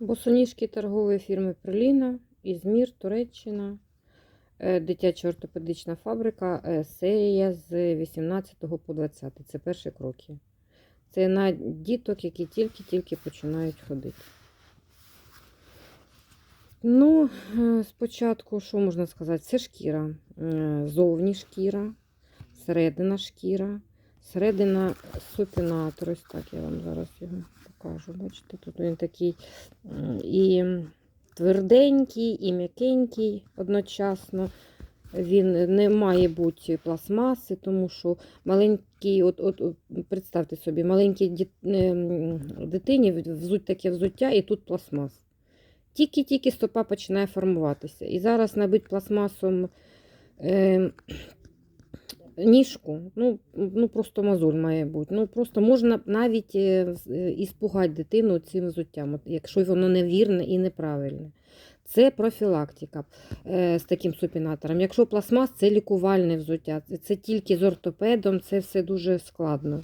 Босоніжки торгової фірми Приліна, Ізмір, Туреччина, е, дитяча ортопедична фабрика, е, серія з 18 по 20. Це перші кроки. Це на діток, які тільки-тільки починають ходити. Ну, е, спочатку, що можна сказати? Це шкіра. Зовні шкіра, середина шкіра, середина супінатор. Ось так я вам зараз його покажу. Бачите, тут він такий і тверденький, і м'якенький одночасно. Він не має бути пластмаси, тому що маленький, от, от, представте собі, маленькій ем, дитині взуть таке взуття і тут пластмас. Тільки-тільки стопа починає формуватися. І зараз набить пластмасом е, ніжку, ну, ну просто мозоль має бути. Ну, просто можна навіть е, е, іспугати дитину цим взуттям, якщо воно невірне і неправильне. Це профілактика е, з таким супінатором. Якщо пластмас, це лікувальне взуття. Це, тільки з ортопедом, це все дуже складно.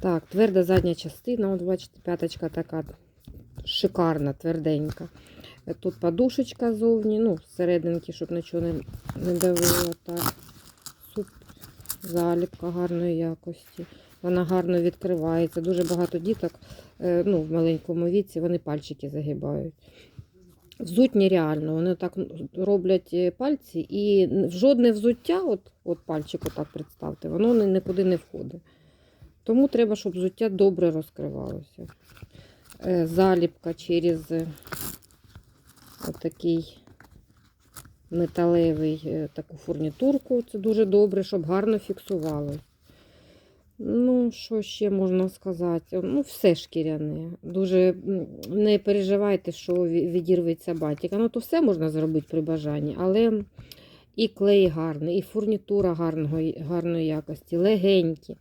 Так, тверда задня частина, от бачите, п'яточка така шикарна, тверденька. Тут подушечка зовні, ну, зсерединки, щоб нічого не давило. Так. Заліпка гарної якості. Вона гарно відкривається. Дуже багато діток е, ну, в маленькому віці вони пальчики загибають. Взуть нереально. Вони так роблять е, пальці, і жодне взуття, от, от пальчик отак представте, воно нікуди не входить. Тому треба, щоб взуття добре розкривалося. Е, Заліпка через отакий металевий е, таку фурнітурку. Це дуже добре, щоб гарно фіксувалось. Ну, що ще можна сказати? Ну, все шкіряне. Дуже не переживайте, що відірветься батіка. Ну, то все можна зробити при бажанні, але і клей гарний, і фурнітура гарного, гарної якості, легенькі.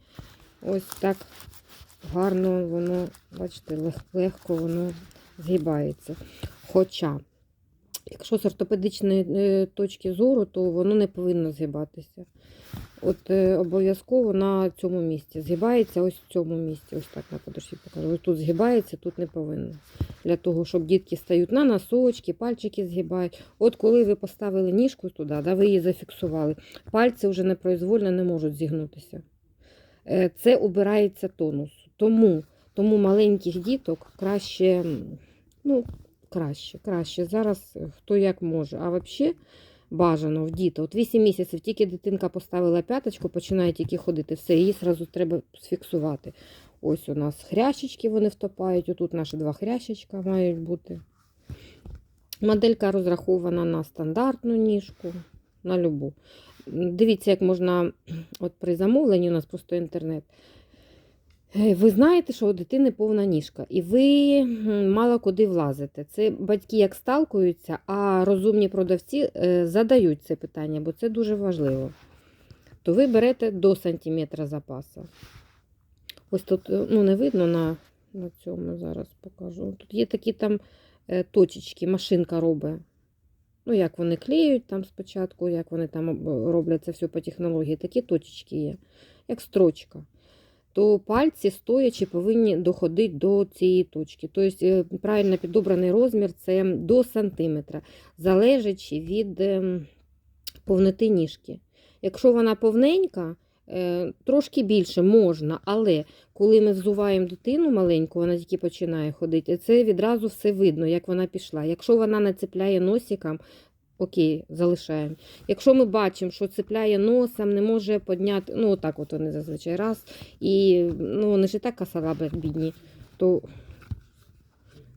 Ось так гарно воно, бачите, легко воно згибається. Хоча, якщо з ортопедичної е, точки зору, то воно не повинно згибатися. От е, обов'язково на цьому місці. Згибається ось в цьому місці. Ось так на подошві покажу. Ось тут згибається, тут не повинно. Для того, щоб дітки стають на носочки, пальчики згибають. От коли ви поставили ніжку туди, да, ви її зафіксували, пальці вже непроизвольно не можуть зігнутися. Е, Це убирається тонус. Тому, тому маленьких діток краще, ну, краще, краще. Зараз е, хто як може. А взагалі бажано в діти. От 8 місяців тільки дитинка поставила п'яточку, починає тільки ходити. Все, її одразу треба сфіксувати. Ось у нас хрящички вони втопають. Отут наші два хрящичка мають бути. Моделька розрахована на стандартну ніжку, на любу. Дивіться, як можна, от при замовленні у нас просто інтернет. Ви знаєте, що у дитини повна ніжка, і ви мало куди влазите. Це батьки як сталкуються, а розумні продавці е, задають це питання, бо це дуже важливо. То ви берете до сантиметра запасу. Ось тут е, ну, не видно на, на цьому зараз покажу. Тут є такі там е, точечки, машинка робить. Ну, як вони клеють там спочатку, як вони там роблять це все по технології. Такі точечки є, як строчка то пальці стоячи повинні доходити до цієї точки. Тобто е, правильно підобраний розмір це до сантиметра, залежачи від ем, повноти ніжки. Якщо вона повненька, е, трошки більше можна, але коли ми взуваємо дитину маленьку, вона тільки починає ходити, це відразу все видно, як вона пішла. Якщо вона не цепляє носиком, окей, залишаємо. Якщо ми бачимо, що цепляє носом, не може підняти, ну отак от вони зазвичай раз, і ну, вони ж і так касалаби бідні, то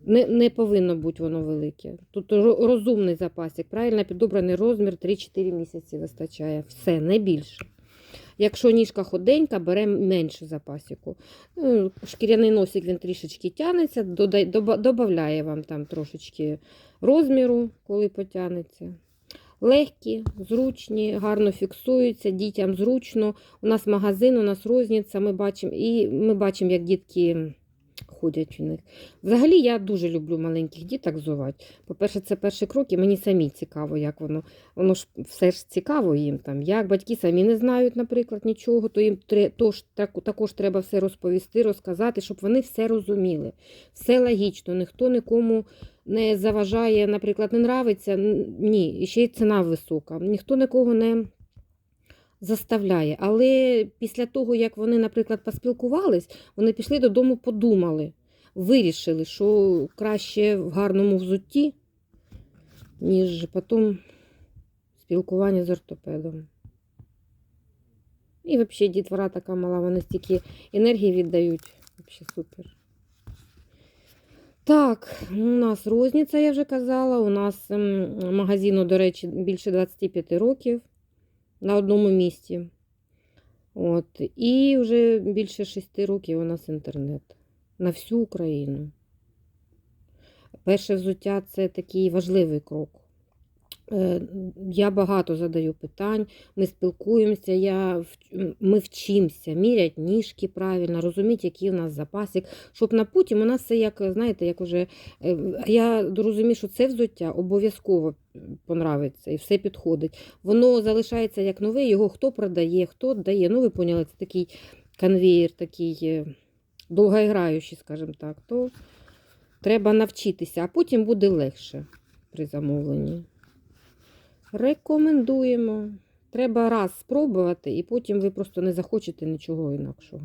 не, не повинно бути воно велике. Тут розумний запасик, правильно підобраний розмір 3-4 місяці вистачає. Все, не більше. Якщо ніжка худенька, беремо менше запасіку. Ну, Шкіряний носик він трішечки тягнеться, додає вам там трошечки розміру, коли потягнеться. Легкі, зручні, гарно фіксуються, дітям зручно. У нас магазин, у нас розниця, ми бачимо, і ми бачимо, як дітки ходять в них. Взагалі, я дуже люблю маленьких діток зувати. По-перше, це перший крок, і мені самі цікаво, як воно. Воно ж все ж цікаво їм там. Як батьки самі не знають, наприклад, нічого, то їм тож, так, також треба все розповісти, розказати, щоб вони все розуміли. Все логічно, ніхто нікому не заважає, наприклад, не нравиться. Ні, і ще й ціна висока. Ніхто нікого не заставляє. Але після того, як вони, наприклад, поспілкувались, вони пішли додому, подумали, вирішили, що краще в гарному взутті, ніж потім спілкування з ортопедом. І взагалі дітвора така мала, вони стільки енергії віддають. Взагалі супер. Так, у нас розниця, я вже казала. У нас ем, магазину, до речі, більше 25 років на одному місці. От. І вже більше 6 років у нас інтернет на всю Україну. Перше взуття це такий важливий крок. Е, Я багато задаю питань, ми спілкуємося, я, ми вчимося, мірять ніжки правильно, розуміти, який у нас запасик, щоб на потім у нас все як, знаєте, як уже. е, Я розумію, що це взуття обов'язково понравиться і все підходить. Воно залишається як нове, його хто продає, хто дає. Ну, ви поняли, це такий конвеєр, такий е, довгоіграючий, скажімо так. То треба навчитися, а потім буде легше при замовленні. Рекомендуємо. Треба раз спробувати, і потім ви просто не захочете нічого інакшого.